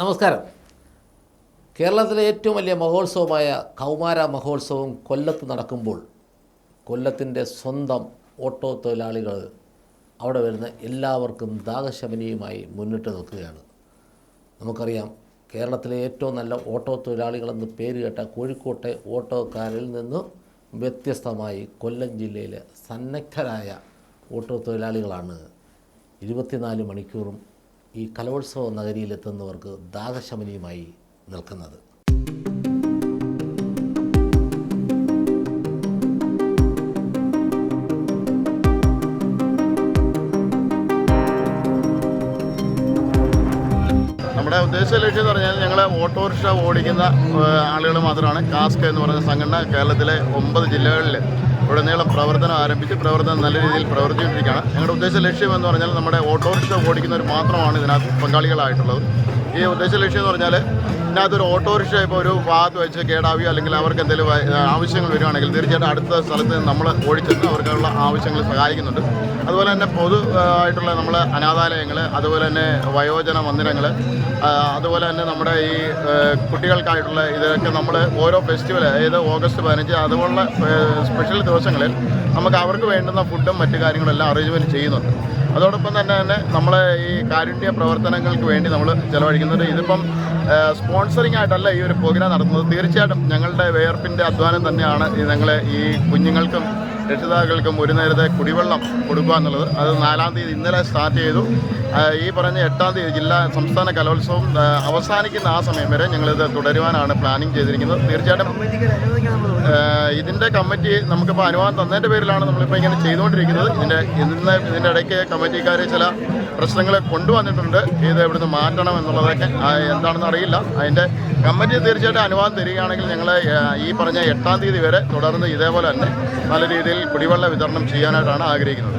നമസ്കാരം. കേരളത്തിലെ ഏറ്റവും വലിയ മഹോത്സവമായ കൗമാര മഹോത്സവം കൊല്ലത്ത് നടക്കുമ്പോൾ കൊല്ലത്തിന്റെ സ്വന്തം ഓട്ടോ തൊഴിലാളികൾ അവിടെ വരുന്ന എല്ലാവർക്കും ദാഹശമനിയുമായി മുന്നിട്ട് നിൽക്കുകയാണ്. നമുക്കറിയാം കേരളത്തിലെ ഏറ്റവും നല്ല ഓട്ടോ തൊഴിലാളികളെന്ന് പേര് കേട്ട കോഴിക്കോട്ടെ ഓട്ടോക്കാരിൽ നിന്ന് വ്യത്യസ്തമായി കൊല്ലം ജില്ലയിലെ സന്നദ്ധരായ ഓട്ടോ തൊഴിലാളികളാണ്. ഇരുപത്തിനാല് മണിക്കൂറും ഈ കലോത്സവ നഗരിയിലെത്തുന്നവർക്ക് ദാഹശമനിയുമായി നിൽക്കുന്നത്. നമ്മുടെ ഉദ്ദേശ ലക്ഷ്യം എന്ന് പറഞ്ഞാൽ ഞങ്ങൾ ഓട്ടോറിക്ഷ ഓടിക്കുന്ന ആളുകൾ മാത്രമാണ്. കാസ്ക് എന്ന് പറഞ്ഞ സംഘടന കേരളത്തിലെ ഒമ്പത് ജില്ലകളിൽ ഉടനീളം പ്രവർത്തനം ആരംഭിച്ച് പ്രവർത്തനം നല്ല രീതിയിൽ പ്രവർത്തിച്ചുകൊണ്ടിരിക്കുകയാണ്. ഞങ്ങളുടെ ഉദ്ദേശ ലക്ഷ്യം എന്ന് പറഞ്ഞാൽ നമ്മുടെ ഓട്ടോറിക്ഷ ഓടിക്കുന്നവർ മാത്രമാണ് ഇതിനകത്ത് പങ്കാളികളായിട്ടുള്ളത്. ഈ ഉദ്ദേശ ലക്ഷ്യം എന്ന് പറഞ്ഞാൽ ഇതിനകത്തൊരു ഓട്ടോറിക്ഷ ഇപ്പോൾ ഒരു ഭാഗത്ത് വെച്ച് കേടാവുകയോ അല്ലെങ്കിൽ അവർക്ക് എന്തെങ്കിലും ആവശ്യങ്ങൾ വരികയാണെങ്കിൽ തീർച്ചയായിട്ടും അടുത്ത സ്ഥലത്ത് നമ്മൾ ഓടിച്ചെന്ന് അവർക്കുള്ള ആവശ്യങ്ങൾ സഹായിക്കുന്നുണ്ട്. അതുപോലെ തന്നെ പൊതു ആയിട്ടുള്ള നമ്മൾ അനാഥാലയങ്ങൾ അതുപോലെ തന്നെ വയോജന മന്ദിരങ്ങൾ അതുപോലെ തന്നെ നമ്മുടെ ഈ കുട്ടികൾക്കായിട്ടുള്ള ഇതൊക്കെ നമ്മൾ ഓരോ ഫെസ്റ്റിവൽ അതായത് ഓഗസ്റ്റ് പതിനഞ്ച് അതുപോലുള്ള സ്പെഷ്യൽ ദിവസങ്ങളിൽ നമുക്ക് അവർക്ക് വേണ്ടുന്ന ഫുഡും മറ്റു കാര്യങ്ങളെല്ലാം അറേഞ്ച്മെന്റ് ചെയ്യുന്നുണ്ട്. അതോടൊപ്പം തന്നെ തന്നെ നമ്മളെ ഈ കാരുണ്യ പ്രവർത്തനങ്ങൾക്ക് വേണ്ടി നമ്മൾ ചിലവഴിക്കുന്നത്. ഇതിപ്പം സ്പോൺസറിങ് ആയിട്ടല്ല ഈ ഒരു പ്രോഗ്രാം നടത്തുന്നത്. തീർച്ചയായിട്ടും ഞങ്ങളുടെ വേർപ്പിന്റെ അധ്വാനം തന്നെയാണ് ഞങ്ങളെ ഈ കുഞ്ഞുങ്ങൾക്കും രക്ഷിതാക്കൾക്കും ഒരു നേരത്തെ കുടിവെള്ളം കൊടുക്കുക എന്നുള്ളത്. അത് നാലാം തീയതി ഇന്നലെ സ്റ്റാർട്ട് ചെയ്തു. ഈ പറഞ്ഞ എട്ടാം തീയതി ജില്ലാ സംസ്ഥാന കലോത്സവം അവസാനിക്കുന്ന ആ സമയം വരെ ഞങ്ങളിത് തുടരുവാനാണ് പ്ലാനിങ് ചെയ്തിരിക്കുന്നത്. തീർച്ചയായിട്ടും ഇതിന്റെ കമ്മിറ്റി നമുക്കിപ്പോൾ അനുവാദം തന്നതിന്റെ പേരിലാണ് നമ്മളിപ്പോൾ ഇങ്ങനെ ചെയ്തുകൊണ്ടിരിക്കുന്നത്. ഇതിന്റെ ഇന്ന് ഇതിന്റെ ഇടയ്ക്ക് കമ്മിറ്റിക്കാർ ചില പ്രശ്നങ്ങൾ കൊണ്ടുവന്നിട്ടുണ്ട്. ഇത് ഇവിടുന്ന് മാറ്റണം എന്നുള്ളതൊക്കെ എന്താണെന്ന് അറിയില്ല. അതിന്റെ കമ്മിറ്റി തീർച്ചയായിട്ടും അനുവാദം തരികയാണെങ്കിൽ ഞങ്ങൾ ഈ പറഞ്ഞ എട്ടാം തീയതി വരെ തുടർന്ന് ഇതേപോലെ തന്നെ നല്ല രീതിയിൽ കുടിവെള്ള വിതരണം ചെയ്യാനായിട്ടാണ് ആഗ്രഹിക്കുന്നത്.